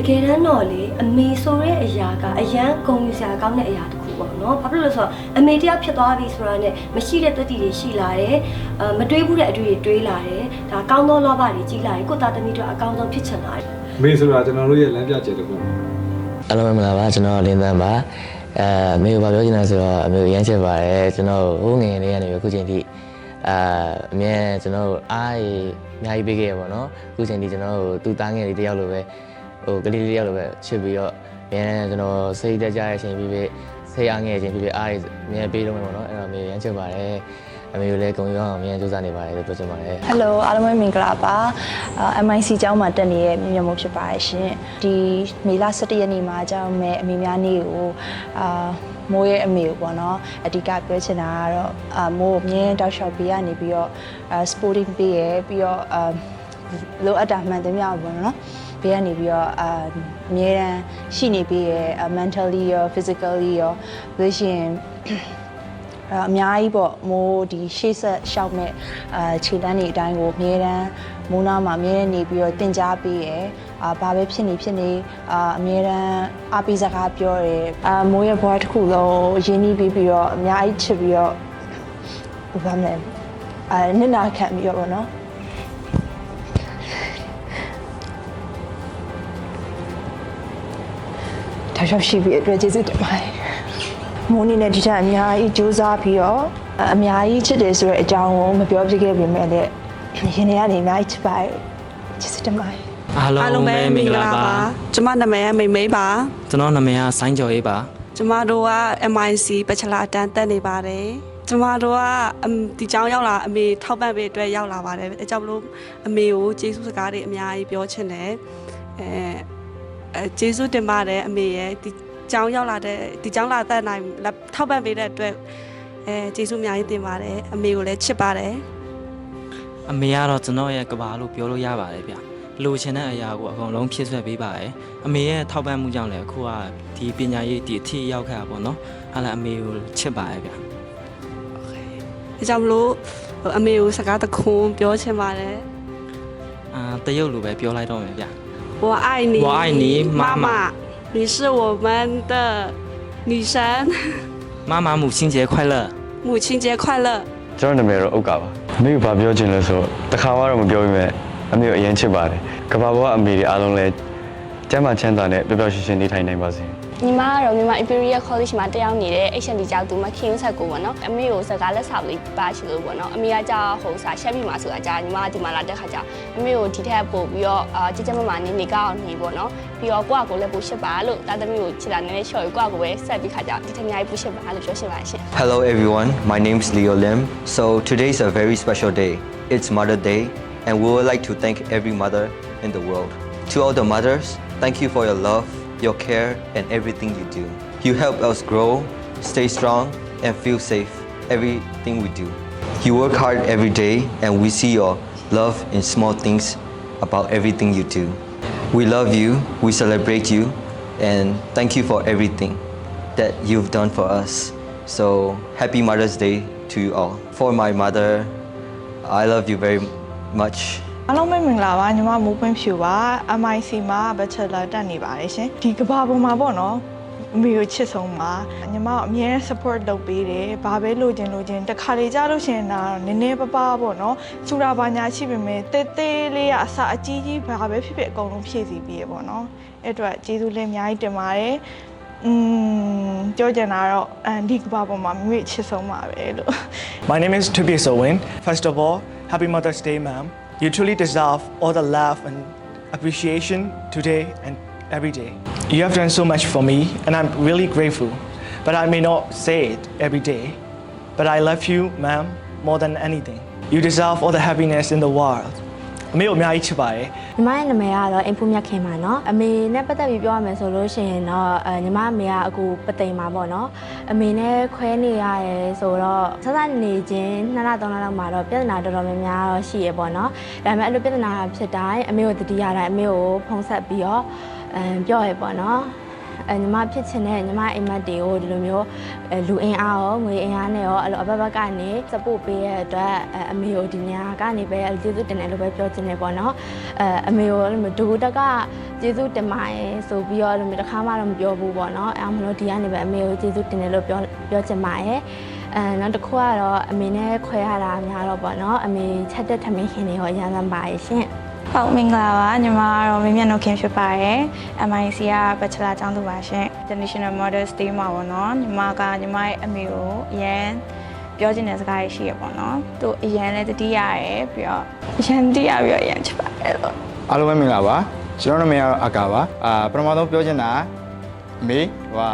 တကယ်တမ်းတော့လေအမေဆိုတဲ့အရာကအရန်ဂုဏ်ယူစရာကောင်းတဲ့အရာတစ်ခုပေါ့နော်ဘာဖြစ်လို့လဲဆိုတော့အမေတရားဖြစ်သွားပြီဆိုတာနဲ့မရှိတဲ့တတိတွေရှိလာတယ်အဲမတွေးဘူးတဲ့အတွေ့တွေတွေးလာတယ်ဒါကောင်းသောလောဘတွေကြီးလာတယ်ကိုယ့်သားသမီးတို့အကောင်းဆုံးဖြစ်ချင်လာတယ်မေဆိုတာကျွန်တော်တို့ရဲ့လမ်းပြချက်တစ်ခုအားလုံးပဲမင်္ဂလာပါကျွန်တော်လင်းသန်းပါအဲအမေကပြောချင်တာဆိုတော့အမေကိုရမ်းချစ်ပါတယ်ကျွန်တော်ဟိုးငယ်လေးကနေပြီးအခုချိန်ထိအာအမြဲကျွန်တော်အားရအများကြီးပေးခဲ့ရပါတော့အခုချိန်ထိကျွန်တော်သူ့သားငယ်လေးတယောက်လိုပဲ ဟိုကလေးလေးတယောက်လိုပဲချစ်ပြီးတော့အမြဲကျွန်တော်စိတ်တက်ကြတဲ့အချိန်ပြီးပြီးစိတ်အားငယ်ချိန်ပြီးပြီးအားရအမြဲပေးလို့မယ်ပေါ့နော်အဲ့တော့အမေရမ်းချစ်ပါတယ်အမေကိုလည်းဂုဏ်ယူအောင်အမြဲစူးစမ်းနေပါတယ်လို့ပြောချင်ပါတယ်ဟယ်လိုအားလုံးပဲမင်္ဂလာပါအာ MIC ကျောင်းမှာတက်နေတဲ့မြင့်မြတ်မို့ဖြစ်ပါတယ်ရှင်ဒီမေလ17ရက်နေ့မှာကျောင်းမဲ့အမေများနေ့ကိုအာမိုးရဲ့အမေကိုပေါ့နော်အဓိကပြောချင်တာကတော့အာမိုးကိုအမြဲတောက်လျှောက်ပေးရနေပြီးတော့အာ sporting ပေးရပြီးတော့အာလိုအပ်တာမှန်သမျှပေါ့နော် ဘေးကနေပြီးတော့အာအမြဲတမ်းရှိနေပြီးရ mentally ရော physically ရောလို့ရှိရင်အဲအများကြီးပေါ့မိုးဒီရှေ့ဆက်ရှောက်မဲ့အာခြေတန်းတွေအတိုင်းကိုအမြဲတမ်းမိုးနာမှာအမြဲတမ်းနေပြီးတော့တင် जा ပေးရယ်အာဘာပဲဖြစ်နေဖြစ်နေအာအမြဲတမ်းအားပေးစကားပြောရယ်အာမိုးရဲ့ဘွားတစ်ခုလုံးရင်းနှီးပြီးပြီးတော့အများကြီးချစ်ပြီးတော့ဘာမလဲအာနစ်နာခံပြီးတော့ပေါ့နော် တောက်လျှောက်ရှိပြီးအတွက်ကျေးဇူးတင်ပါတယ်။မိုးနေနဲ့ဒီထက်အများကြီးကြိုးစားပြီးတော့အများကြီးချစ်တယ်ဆိုတဲ့အကြောင်းကိုမပြောပြခဲ့ပေမဲ့လည်းရင်ထဲကနေအများကြီးချစ်ပါတယ်။ကျေးဇူးတင်ပါတယ်။အားလုံးပဲမင်္ဂလာပါ။ကျွန်မနာမည်ကမိမိပါ။ကျွန်တော်နာမည်ကဆိုင်းကျော်အေးပါ။ကျွန်မတို့က MIC ပချလာတန်းတက်နေပါတယ်။ကျွန်မတို့ကဒီကြောင်းရောက်လာအမေထောက်ပံ့ပေးအတွက်ရောက်လာပါတယ်။အဲကြောင့်မလို့အမေကိုကျေးဇူးစကားတွေအများကြီးပြောချင်တယ်။အဲ အဲကျေးဇူးတင်ပါတယ်အမေရဲ့ဒီကျောင်းရောက်လာတဲ့ဒီကျောင်းလာတက်နိုင်ထောက်ပံ့ပေးတဲ့အတွက်အဲကျေးဇူးအများကြီးတင်ပါတယ်အမေကိုလည်းချစ်ပါတယ်အမေကတော့ကျွန်တော်ရဲ့ကဘာလို့ပြောလို့ရပါတယ်ဗျလိုချင်တဲ့အရာကိုအကုန်လုံးဖြည့်ဆွက်ပေးပါတယ်အမေရဲ့ထောက်ပံ့မှုကြောင့်လည်းအခုကဒီပညာရေးဒီအထည်ရောက်ခဲ့တာပေါ့နော်အဲ့ဒါအမေကိုချစ်ပါတယ်ဗျအဲကြောင့်မလို့အမေကိုစကားတခုပြောချင်ပါတယ်အာတရုတ်လိုပဲပြောလိုက်တော့မယ်ဗျ 我爱你，我爱你妈妈你是我们的女神，မမ母亲节快乐母亲节快乐！ ကျွန်တော်နာမည်တော့ဥက္ကာပါအမေကဘာပြောချင်လဲဆိုတော့တစ်ခါမှတော့မပြောပြမဲ့အမေကိုအရင်ချစ်ပါတယ်ကဘာပေါ်ကအမေတွေအားလုံးလည်းကျမ်းမာချမ်းသာနဲ့ပျော်ပျော်ရွှင်ရွှင်နေထိုင်နိုင်ပါစေ ညီမကတော့မြန်မာ Imperial College မှာတက်ရောက်နေတဲ့ HND ကျောင်းသူမခင်ဆက်ကိုပေါ့နော်အမေကိုစကားလက်ဆောင်လေးပါချင်လို့ပေါ့နော်အမေကကြာဟိုစာရှက်ပြီမှာဆိုတာကြာညီမကဒီမှာလာတဲ့ခါကျအမေကိုဒီထက်ပို့ပြီးတော့အာကြည်ကြမမနေနေကောင်းအောင်နေပေါ့နော်ပြီးတော့ကိုယ့်အကိုလည်းပို့ရှစ်ပါလို့တာသမီးကိုချစ်တာနည်းနည်းချော်ပြီးကိုယ့်အကိုပဲဆက်ပြီးခါကျဒီထက်အများကြီးပို့ရှစ်ပါလို့ပြောရှင်းပါရှင် Hello everyone, my name is Leo Lim. So today is a very special day. It's Mother Day and we would like to thank every mother in the world. To all the mothers, thank you for your love, your care and everything you do. You help us grow, stay strong and feel safe everything we do. You work hard every day and we see your love in small things about everything you do. We love you, we celebrate you and thank you for everything that you've done for us. So happy Mother's Day to you all. For my mother, I love you very much. အားလုံးပဲမင်္ဂလာပါညီမမိုးပင်းဖြူပါ MIC မှာ Bachelor တက်နေပါတယ်ရှင်ဒီကဘာပေါ်မှာပေါ့နော်အမေကိုချစ်ဆုံးပါညီမကအမြဲ support လုပ်ပေးတယ်ဘာပဲလိုချင်လိုချင်တခါလေကြားလို့ရှရင်ဒါနည်းနည်းပပပေါ့နော်စူရာပါညာရှိပေမဲ့တေးသေးလေးကအစအကြီးကြီးဘာပဲဖြစ်ဖြစ်အကုန်လုံးဖြည့်စီပြီးရပေါ့နော်အဲ့အတွက်ကျေးဇူးလည်းအများကြီးတင်ပါတယ်อืมပြောချင်တာတော့အန်ဒီကဘာပေါ်မှာမိမိချစ်ဆုံးပါပဲလို့ My name is Tubi Sowin. First of all, happy Mother's Day, ma'am. You truly deserve all the love and appreciation today and every day. You have done so much for me, and I'm really grateful. But I may not say it every day. But I love you, ma'am, more than anything. You deserve all the happiness in the world. အမေကိုအများကြီးချစ်ပါတယ်ညီမရဲ့နာမည်ကတော့အင်ဖူမြက်ခင်ပါနော်အမေနဲ့ပတ်သက်ပြီးပြောရမယ်ဆိုလို့ရှိရင်တော့အဲညီမအမေကအကူပသိမ်ပါပေါ့နော်အမေနဲ့ခွဲနေရရဲဆိုတော့ဆက်ဆက်နေချင်းနှစ်လသုံးလလောက်မှာတော့ပြဿနာတော်တော်များများတော့ရှိရပေါ့နော်ဒါပေမဲ့အဲ့လိုပြဿနာဖြစ်တိုင်းအမေကိုတတိယတိုင်းအမေကိုဖုံးဆက်ပြီးတော့အဲပြောရပေါ့နော် ညီမဖြစ်ချင်တဲ့ညီမအိမ်မက်တွေကိုဒီလိုမျိုးအဲလူအင်အားရောငွေအင်အားနဲ့ရောအဲ့လိုအဘဘက်ကနေ support ပေးရတဲ့အတွက်အဲအမေကိုဒီနေရာကနေပဲကျေးဇူးတင်တယ်လို့ပဲပြောချင်တယ်ပေါ့နော်အဲအမေကိုအဲ့လိုမျိုးဒူတက်ကကျေးဇူးတင်ပါတယ်ဆိုပြီးတော့အဲ့လိုမျိုးတစ်ခါမှတော့မပြောဘူးပေါ့နော်အဲအမလို့ဒီကနေပဲအမေကိုကျေးဇူးတင်တယ်လို့ပြောပြောချင်ပါတယ်အဲနောက်တစ်ခုကတော့အမေနဲ့ခွဲရတာများတော့ပေါ့နော်အမေချက်တဲ့ထမင်းခင်တွေရောအများကြီးပါရဲ့ရှင် ဟုတ်မင်္ဂလာပါညီမကတော့မင်းမြတ်နှုတ်ခင်ဖြစ်ပါတယ် MIC က Bachelor ကျောင်းသူပါရှင် International Models Day မှာပေါ့နော်ညီမကညီမရဲ့အမေကိုအရန်ပြောချင်တဲ့စကားရှိရပေါ့နော်သူအရန်လည်းတတိရရယ်ပြီးတော့အရန်တတိရပြီးတော့အရန်ချစ်ပါတယ်လို့အားလုံးပဲမင်္ဂလာပါကျွန်တော်နာမည်ကတော့အကာပါအာပထမဆုံးပြောချင်တာအမေဟို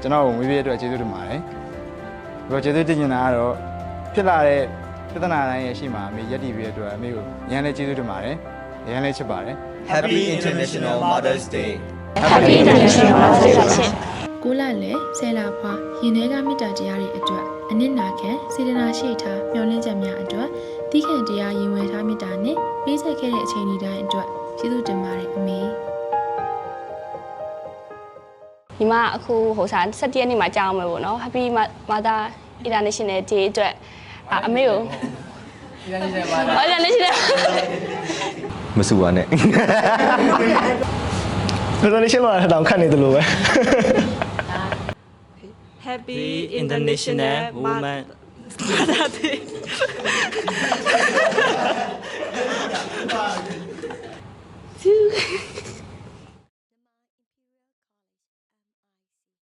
ကျွန်တော်ကိုမွေးပြည့်အတွက်ကျေးဇူးတင်ပါတယ်ပြီးတော့ကျေးဇူးတင်ချင်တာကတော့ဖြစ်လာတဲ့ပြဿနာတိုင်းရဲ့ရှိမှာအမေရက်တည်ပြီးတဲ့အတွက်အမေကိုရန်လည်းကျေးဇူးတင်ပါတယ် ရန်လည်းချစ်ပါတယ် Happy International Mother's Day. Happy International Mother's Day ရှင်ကိုလလည်းဆယ်လာဖွာရင်ထဲကမေတ္တာတရားတွေအတွက်အနစ်နာခံစေတနာရှိထားမျှော်လင့်ချက်များအတွက်တိခန့်တရားရင်ဝယ်ထားမေတ္တာနဲ့ပေးဆက်ခဲ့တဲ့အချိန်ဒီတိုင်းအတွက်ကျေးဇူးတင်ပါတယ်အမေညီမအခုဟိုစား17ရက်နေ့မှာကြောင်းမယ်ပေါ့နော် Happy Mother International Day အတွက်အာအမေကို International မစူပါနဲ့ presentation မှာတောင်ခတ်နေတယ်လို့ပဲ Happy International Women Mother Day Two